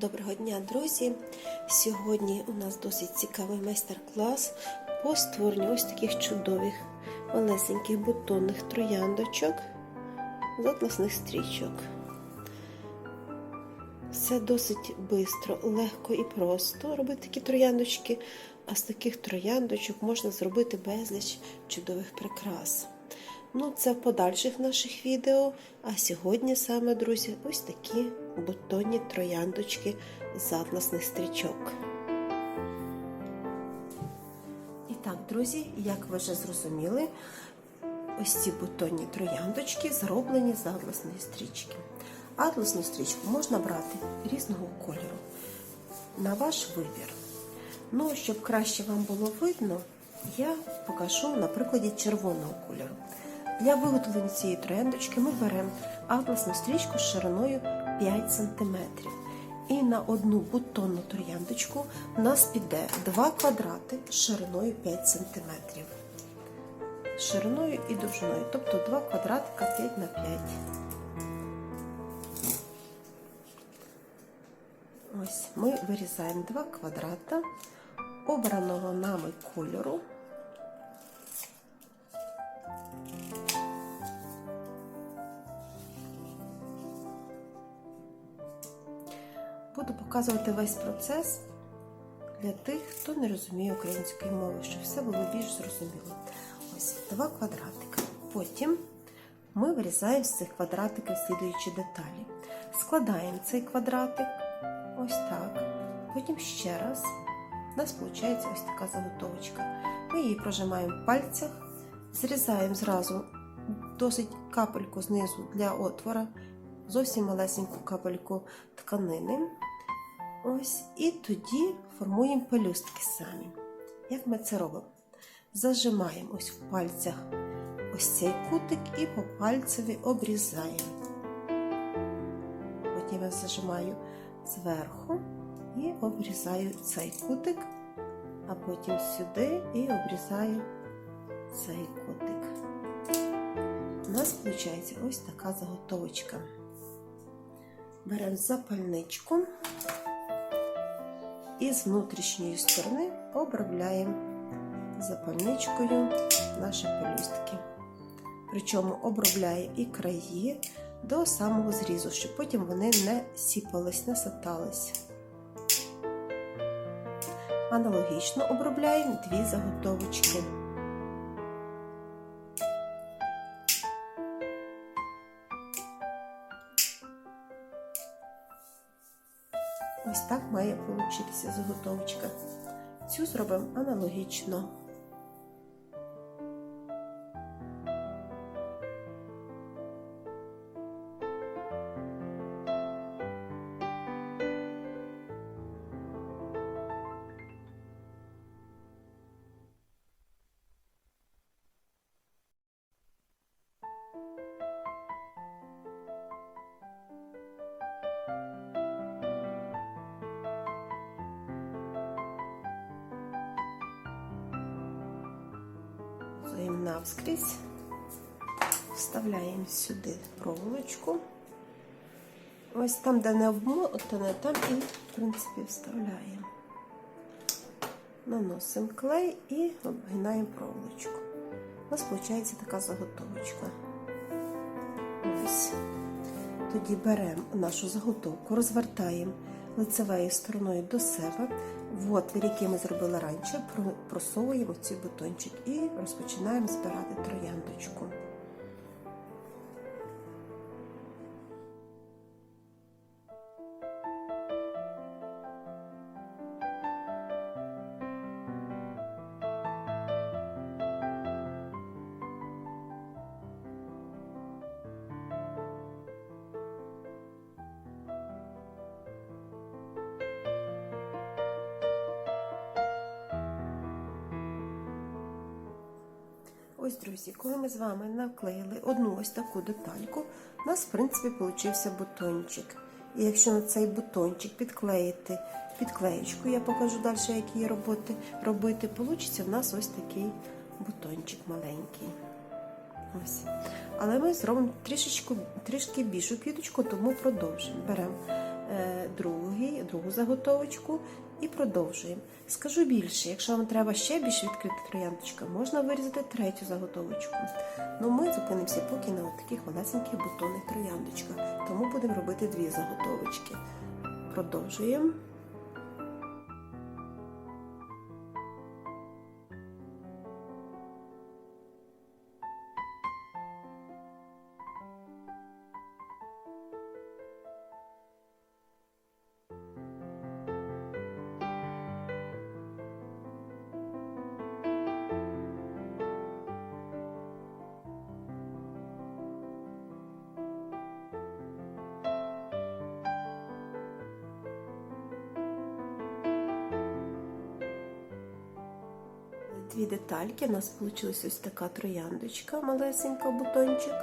Доброго дня, друзі! Сьогодні у нас досить цікавий майстер-клас по створенню ось таких чудових малесеньких бутонних трояндочок з атласних стрічок. Все досить швидко, легко і просто робити такі трояндочки, а з таких трояндочок можна зробити безліч чудових прикрас. Ну, це в подальших наших відео. А сьогодні саме, друзі, ось такі бутонні трояндочки з атласних стрічок. І так, друзі, як ви вже зрозуміли, ось ці бутонні трояндочки зроблені з атласної стрічки. Атласну стрічку можна брати різного кольору на ваш вибір. Ну, щоб краще вам було видно, я покажу на прикладі червоного кольору. Для виготовлення цієї трояндочки ми беремо атласну стрічку з шириною 5 см. І на одну бутонну трояндочку у нас піде 2 квадрати шириною 5 см. Шириною і довжиною, тобто 2 квадратика 5 на 5. Ось ми вирізаємо 2 квадрата обраного нами кольору. Показувати весь процес для тих, хто не розуміє української мови, щоб все було більш зрозуміло. Ось два квадратика. Потім ми вирізаємо з цих квадратиків слідуючі деталі. Складаємо цей квадратик ось так. Потім ще раз. У нас виходить ось така заготовочка. Ми її прожимаємо в пальцях, зрізаємо зразу досить капельку знизу для отвора, зовсім малесеньку капельку тканини. Ось, І тоді формуємо пелюстки самі. Як ми це робимо? Зажимаємо ось в пальцях ось цей кутик і по пальцеві обрізаємо. Потім я зажимаю зверху і обрізаю цей кутик, а потім сюди і обрізаю цей кутик. У нас виходить ось така заготовочка. Беремо запальничку і з внутрішньої сторони обробляємо запальничкою наші пелюстки. Причому обробляє і краї до самого зрізу, щоб потім вони не сіпались, не сатались. Аналогічно обробляємо дві заготовочки. Ось так має получитися заготовочка. Цю зробимо аналогічно. Зуємо навскрізь, вставляємо сюди проволочку. Ось там, де не обмотане, там і, в принципі, вставляємо. Наносимо клей і обгинаємо проволочку. У нас виходить така заготовочка. Ось. Тоді беремо нашу заготовку, розвертаємо лицевою стороною до себе. В отвір, який ми зробили раніше, просовуємо цей бутончик і розпочинаємо збирати трояндочку. Ось, друзі, коли ми з вами наклеїли одну ось таку детальку, у нас, в принципі, получився бутончик. І якщо на цей бутончик підклеїти підклеєчку, я покажу далі, як її роботи, робити, получиться в нас ось такий бутончик маленький. Ось. Але ми зробимо трішечку, трішки більшу квіточку, тому продовжимо. Беремо е, другий, другу заготовочку і продовжуємо. Скажу більше, якщо вам треба ще більш відкрити трояндочка, можна вирізати третю заготовочку. Ну ми зупинимося поки на таких малесеньких бутонних трояндочках, тому будемо робити дві заготовочки. Продовжуємо. Дві детальки. У нас вийшла ось така трояндочка, малесенька бутончик.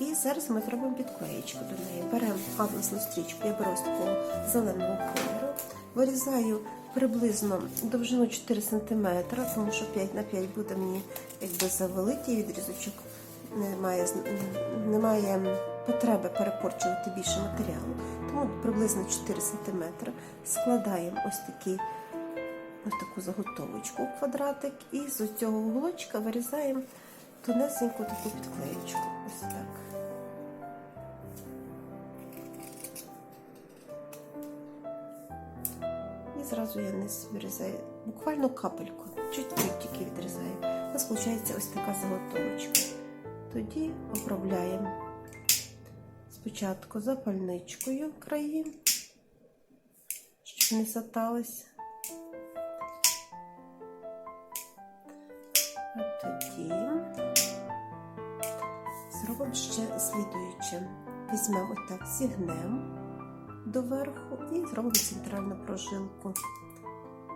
І зараз ми зробимо підклеєчку до неї. Беремо атласну стрічку, я беру такого зеленого кольору, вирізаю приблизно довжину 4 см, тому що 5 на 5 буде мені якби завеликий відрізочок. Немає, немає потреби перепорчувати більше матеріалу. Тому приблизно 4 см складаємо ось такий ось таку заготовочку квадратик, і з цього уголочка вирізаємо тонесеньку таку підклеєчку. Ось так. І зразу я низ вирізаю буквально капельку, чуть-чуть тільки відрізаю. У нас виходить ось така заготовочка. Тоді обробляємо спочатку запальничкою краї, щоб не сатались. Зробимо ще слідуюче. Візьмемо отак, зігнемо доверху і зробимо центральну прожилку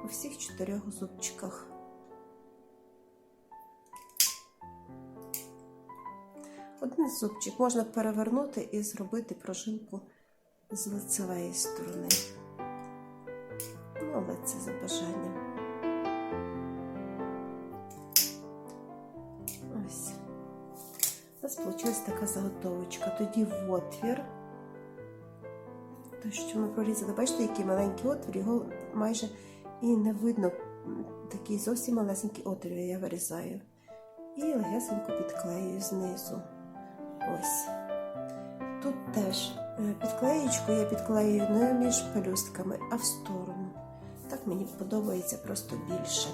у всіх чотирьох зубчиках. Один зубчик можна перевернути і зробити прожилку з лицевої сторони. Ну, але це за бажанням. Нас вийшла така заготовочка. Тоді в отвір. Те, що ми прорізали, бачите, який маленький отвір, його майже і не видно. Такий зовсім малесенький отвір я вирізаю. І легесенько підклеюю знизу. Ось. Тут теж підклеєчку я підклеюю не між пелюстками, а в сторону. Так мені подобається просто більше.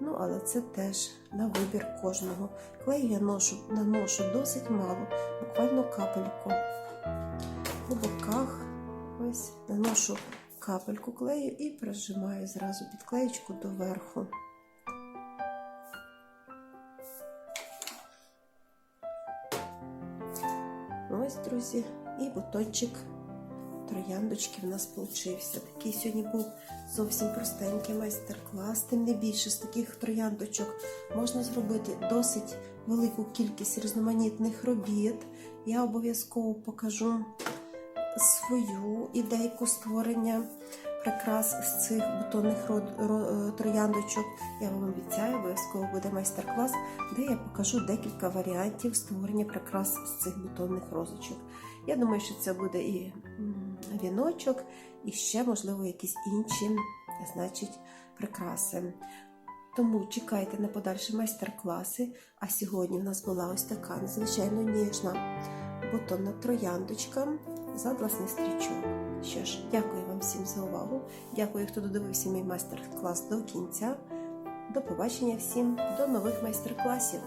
Ну, але це теж на вибір кожного. Клею я ношу, наношу досить мало, буквально капельку. У боках ось наношу капельку клею і прижимаю зразу підклеєчку до верху. Ось, друзі, і бутончик трояндочки в нас получився. Такий сьогодні був зовсім простенький майстер-клас. Тим не більше з таких трояндочок можна зробити досить велику кількість різноманітних робіт. Я обов'язково покажу свою ідейку створення прикрас з цих бутонних трояндочок. Я вам обіцяю, обов'язково буде майстер-клас, де я покажу декілька варіантів створення прикрас з цих бутонних розочок. Я думаю, що це буде і віночок, і ще, можливо, якісь інші, значить, прикраси. Тому чекайте на подальші майстер-класи. А сьогодні в нас була ось така надзвичайно ніжна бутонна трояндочка з атласний стрічок. Що ж, дякую вам всім за увагу. Дякую, хто додивився мій майстер-клас до кінця. До побачення всім, до нових майстер-класів!